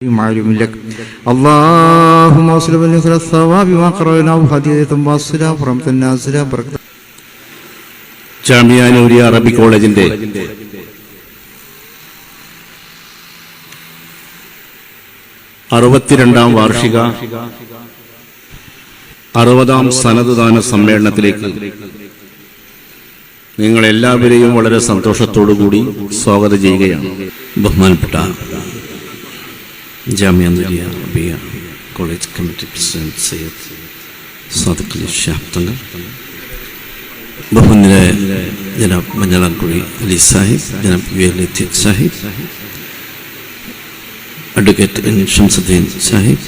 معلوم لك اللهم وصل بالنسبة الثواب ما قرأناه هدية واصلة ورحمة النازلة بركة ജാമിയ നൂരിയ അറബി കോളേജിന്റെ അറുപത്തിരണ്ടാം വാർഷിക അറുപതാം സനദ്ദാന സമ്മേളനത്തിലേക്ക് നിങ്ങൾ എല്ലാവരെയും വളരെ സന്തോഷത്തോടുകൂടി സ്വാഗതം ചെയ്യുകയാണ് ബഹുമാനപ്പെട്ട Jamia Nooriya Arabiya college committee president Sayyid Sadiq Ali Shah Thangal ബഹുമാനായ Janab Manjalamkuzhi Ali Sahib Janab U L Latheef Sahib advocate N Shamsuddin Sahib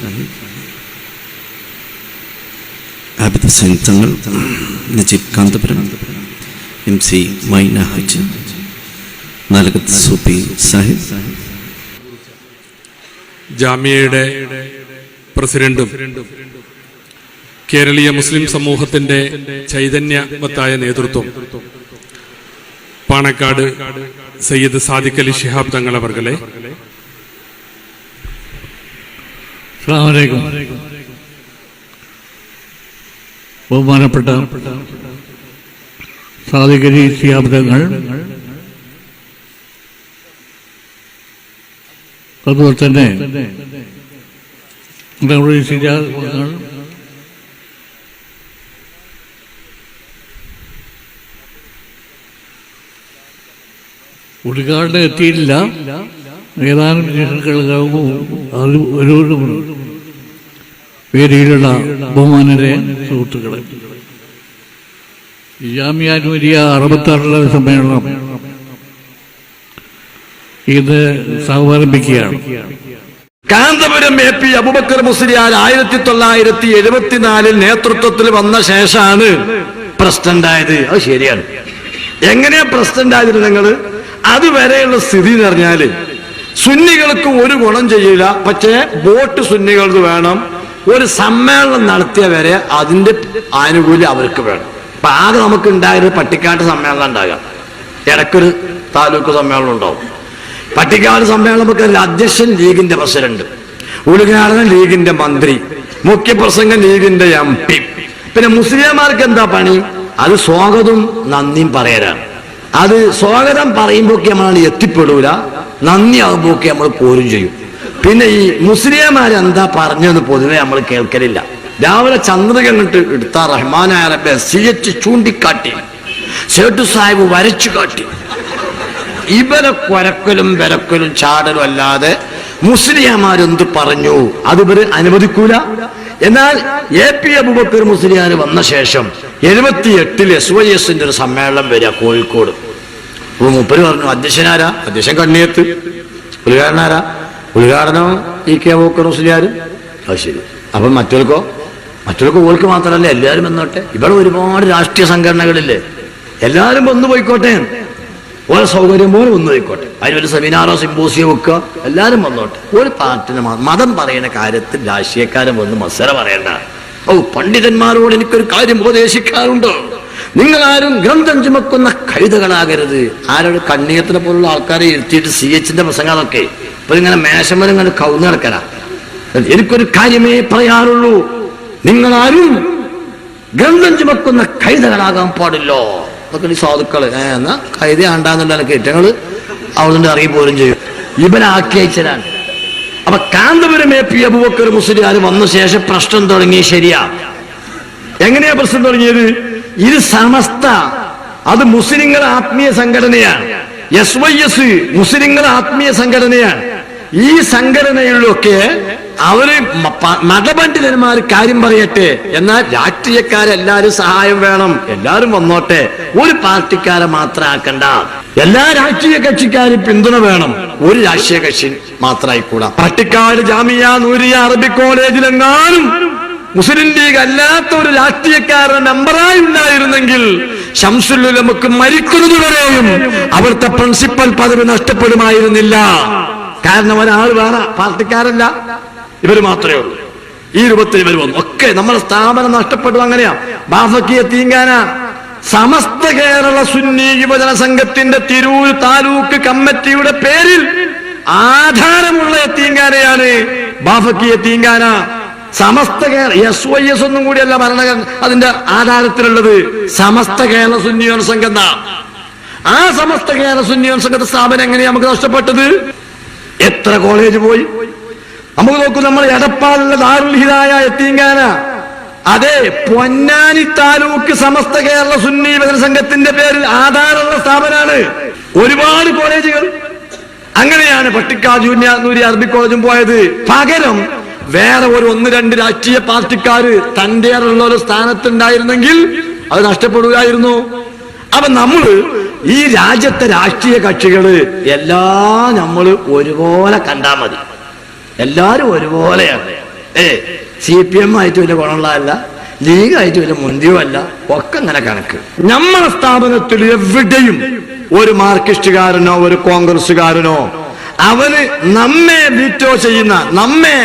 Abid Hussain Thangal Najeeb Kanthapuram M C മൈന ഹജ് നാലകത്ത് സൂപ്പി സാഹിബ് ജാമ്യയുടെ പ്രസിഡന്റും കേരളീയ മുസ്ലിം സമൂഹത്തിന്റെ ചൈതന്യമത്തായ നേതൃത്വം. പാണക്കാട് സയ്യിദ് സാദിഖ് അലി ഷിഹാബ് തങ്ങൾ ബഹുമാനപ്പെട്ട സാദിഖ് ബഹുമാനപ്പെട്ട സാധികരി ശിയാബ്ദങ്ങൾ അതുപോലെ തന്നെ നമ്മുടെ ഉദ്ഘാടനം എത്തിയില്ല ഏതാനും മിനിറ്റുകൾക്കാകുമ്പോൾ അത് ബഹുമാനരെ സുഹൃത്തുക്കളെ. ജാമ്യാനുവരിയ അറുപത്താറിലെ സമ്മേളനം ഇത് സമർപ്പിക്കുകയാണ് കാന്തപുരം എ പി അബുബക്കർ മുസ്ലിയാർ ആയിരത്തി തൊള്ളായിരത്തി എഴുപത്തിനാലിൽ നേതൃത്വത്തിൽ വന്ന ശേഷമാണ് പ്രസിഡന്റ് ആയത് അത് ശരിയാണ്. എങ്ങനെയാ പ്രസിഡന്റ് ആയത് നിങ്ങൾ അതുവരെയുള്ള സ്ഥിതി എന്ന് പറഞ്ഞാൽ സുന്നികൾക്ക് ഒരു ഗുണം ചെയ്യില്ല. പക്ഷേ വോട്ട് സുന്നികൾക്ക് വേണം. ഒരു സമ്മേളനം നടത്തിയ വരെ അതിന്റെ ആനുകൂല്യം അവർക്ക് വേണം. അപ്പൊ ആകെ നമുക്ക് ഉണ്ടായത് പട്ടിക്കാട്ട് സമ്മേളനം ഉണ്ടാകാം. ഇടയ്ക്കൊരു താലൂക്ക് സമ്മേളനം ഉണ്ടാവും. പട്ടിക്കാട് സമ്മേളനം നമുക്ക് അധ്യക്ഷൻ ലീഗിന്റെ പ്രസിഡന്റ് ഉദ്ഘാടനം ലീഗിന്റെ മന്ത്രി മുഖ്യപ്രസംഗം ലീഗിന്റെ എം പി. പിന്നെ മുസ്ലിംമാർക്ക് എന്താ പണി? അത് സ്വാഗതവും നന്ദിയും പറയലാണ്. അത് സ്വാഗതം പറയുമ്പോഴൊക്കെ നമ്മൾ എത്തിപ്പെടൂല നന്ദി ആകുമ്പോഴൊക്കെ നമ്മൾ പോരും ചെയ്യും. പിന്നെ ഈ മുസ്ലിംമാർ എന്താ പറഞ്ഞതെന്ന് പൊതുവെ നമ്മൾ കേൾക്കലില്ല. രാവിലെ ചന്ദ്രിക കണ്ടിട്ട് എടുത്ത റഹ്മാനായ റബ്ബെ സി എച്ച് ചൂണ്ടിക്കാട്ടി സേട്ടു സാഹിബ് വരച്ചു കാട്ടി ഇവരെ കൊരക്കലും വിരക്കലും ചാടലും അല്ലാതെ മുസ്ലിയാമാരെന്ത് പറഞ്ഞു? അത് ഇവർ അനുവദിക്കൂല. എന്നാൽ എ പി അബുബക്കർ മുസ്ലിയാർ വന്ന ശേഷം എഴുപത്തി എട്ടിൽ എസ് വൈ എസിന്റെ ഒരു സമ്മേളനം വരിക കോഴിക്കോട്. അപ്പൊ മുപ്പര് പറഞ്ഞു അധ്യക്ഷനാരാ? അധ്യക്ഷൻ കണ്ണിയത്ത്. ഉദ്ഘാടനാരാ ഉദ്ഘാടനം ഇ കെ അബുബക്കർ മുസ്ലിയാർ അത് ശരി. അപ്പൊ മറ്റവർക്കോ മറ്റൊരുക്കോ ഓൾക്ക് മാത്രമല്ല എല്ലാവരും വന്നോട്ടെ. ഇവിടെ ഒരുപാട് രാഷ്ട്രീയ സംഘടനകളില്ലേ? എല്ലാവരും വന്നു പോയിക്കോട്ടെ. ഓരോ സൗകര്യം പോലെ വന്നു പോയിക്കോട്ടെ അതിനൊരു സെമിനാറോ സിമ്പോസിയോ വെക്കുക എല്ലാവരും വന്നോട്ടെ. ഒരു പാർട്ടിന് മതം പറയുന്ന കാര്യത്തിൽ രാഷ്ട്രീയക്കാരൻ വന്ന് മത്സരം പറയണ്ട. ഓ പണ്ഡിതന്മാരോട് എനിക്കൊരു കാര്യം ഉപദേശിക്കാറുണ്ടോ? നിങ്ങൾ ആരും ഗ്രന്ഥം ചുമക്കുന്ന കഴുതകളാകരുത്. ആരോട് കണ്ണീയത്തിനെ പോലുള്ള ആൾക്കാരെ ഇരുത്തിയിട്ട് സി എച്ചിന്റെ പ്രസംഗങ്ങളൊക്കെ. ഇപ്പൊ ഇങ്ങനെ മേശമരം ഇങ്ങനെ കൗന്ന് കിടക്കല എനിക്കൊരു കാര്യമേ പറയാറുള്ളൂ. നിങ്ങളാരും ഗ്രന്ഥം ചുമക്കുന്ന കൈതകളാകാൻ പാടില്ലോ. അതൊക്കെ ഏ എന്നാ കൈതി ആണ്ടാന്നുള്ള കയറ്റങ്ങൾ അവളുടെ അറിയി പോലും ചെയ്യും. ഇവൻ അയച്ചതാണ്. അപ്പൊ കാന്തപുരം എ പി അബുബക്കർ മുസ്ലിയാർ വന്ന ശേഷം പ്രശ്നം തുടങ്ങി ശരിയാ. എങ്ങനെയാ പ്രശ്നം തുടങ്ങിയത്? ഇത് സമസ്ത. അത് മുസ്ലിങ്ങൾ ആത്മീയ സംഘടനയാണ് എസ് വൈ എസ് മുസ്ലിങ്ങൾ ആത്മീയ സംഘടനയാണ് ഈ സംഘടനകളിലൊക്കെ അവർ മതപണ്ഡിതന്മാർ കാര്യം പറയട്ടെ. എന്നാൽ രാഷ്ട്രീയക്കാരെല്ലാരും സഹായം വേണം. എല്ലാരും വന്നോട്ടെ. ഒരു പാർട്ടിക്കാരെ മാത്രം ആക്കണ്ട. എല്ലാ രാഷ്ട്രീയ കക്ഷിക്കാരും പിന്തുണ വേണം. ഒരു രാഷ്ട്രീയ കക്ഷി മാത്രമായിക്കൂടാ പട്ടിക്കാട് ജാമിയ നൂരിയ അറബി കോളേജിലെങ്ങാനും മുസ്ലിം ലീഗ് അല്ലാത്ത ഒരു രാഷ്ട്രീയക്കാരുടെ നമ്പറായി ഉണ്ടായിരുന്നെങ്കിൽ നമുക്ക് മരിക്കുന്നത് വരെയും അവിടുത്തെ പ്രിൻസിപ്പൽ പദവി നഷ്ടപ്പെടുമായിരുന്നില്ല. കാരണം ഒരാൾ വേറെ പാർട്ടിക്കാരല്ല. ഇവർ മാത്രമേ ഉള്ളൂ. ഈ രൂപത്തിൽ ഇവർ വന്നു. ഒക്കെ നമ്മുടെ സ്ഥാപനം നഷ്ടപ്പെട്ടു അങ്ങനെയാ. ബാസക്കിയ തീങ്കാന. സമസ്ത കേരള സുന്നി യുവജന സംഘത്തിന്റെ തിരൂർ താലൂക്ക് കമ്മിറ്റിയുടെ പേരിൽ ആധാരമുള്ള എത്തീങ്കാനയാണ് ബാഫക്കിയ തീങ്കാന. Samastha Kerala S Y S ഒന്നും കൂടിയല്ല ഭരണ അതിന്റെ ആധാരത്തിലുള്ളത് സമസ്ത കേരള സുന്നിയോൺ സംഘം ആ സമസ്ത കേരള സുന്നിയോൺ സംഘത്തെ സ്ഥാപനം എങ്ങനെയാ നമുക്ക് നഷ്ടപ്പെട്ടത്? എത്ര കോളേജ് പോയി? നമുക്ക് നോക്കൂ നമ്മൾ എടപ്പാടുള്ള ദാറുൽ ഹിദായ എത്തിങ്കാന. അതെ പൊന്നാനി താലൂക്ക് സമസ്ത കേരള സുന്നി യുവജന സംഘത്തിന്റെ പേരിൽ ആധാരമുള്ള സ്ഥാപനമാണ് ഒരുപാട് കോളേജുകൾ. അങ്ങനെയാണ് പട്ടിക്കാട് ജൂനിയർ നൂരി അറബി കോളേജും പോയത്. പകരം വേറെ ഒരു ഒന്ന് രണ്ട് രാഷ്ട്രീയ പാർട്ടിക്കാര് തന്റെ ഒരു സ്ഥാനത്തുണ്ടായിരുന്നെങ്കിൽ അത് നഷ്ടപ്പെടുകയായിരുന്നു അപ്പൊ നമ്മൾ ഈ രാജ്യത്തെ രാഷ്ട്രീയ കക്ഷികൾ എല്ലാം നമ്മൾ ഒരുപോലെ കണ്ടാ മതി. എല്ലാരും ഒരുപോലെയാണ്. ഏ സി പി എം ആയിട്ട് വലിയ ഗുണമുള്ളതല്ല ലീഗായിട്ട് വലിയ മുന്തിയുമല്ല ഒക്കെ അങ്ങനെ കണക്ക്. നമ്മളെ സ്ഥാപനത്തിൽ എവിടെയും ഒരു മാർക്സിസ്റ്റുകാരനോ ഒരു കോൺഗ്രസുകാരനോ അവന് നമ്മെ വീറ്റോ ചെയ്യുന്ന നമ്മെ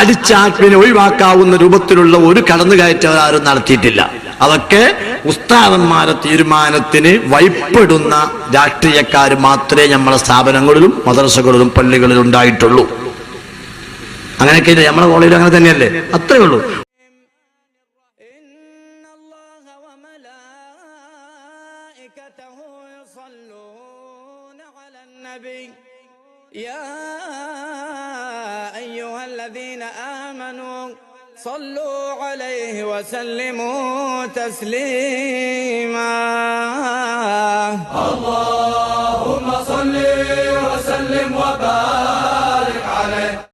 അടിച്ചാപ്പിനെ ഒഴിവാക്കാവുന്ന രൂപത്തിലുള്ള ഒരു കടന്നുകയറ്റം നടത്തിയിട്ടില്ല. അതൊക്കെ ഉസ്താദന്മാരെ തീരുമാനത്തിന് വൈപ്പെടുന്ന രാഷ്ട്രീയക്കാർ മാത്രമേ നമ്മളെ സ്ഥാപനങ്ങളിലും മദ്രസകളിലും പള്ളികളിലും ഉണ്ടായിട്ടുള്ളൂ. അങ്ങനെയൊക്കെ ഇല്ലേ? നമ്മളെ കോളേജിൽ അങ്ങനെ തന്നെയല്ലേ അത്രേ ഉള്ളൂ إن الله وملائكته يصلون على النبي يا أيها الذين آمنوا صلوا عليه وسلموا تسليما اللهم صل وسلم وبارك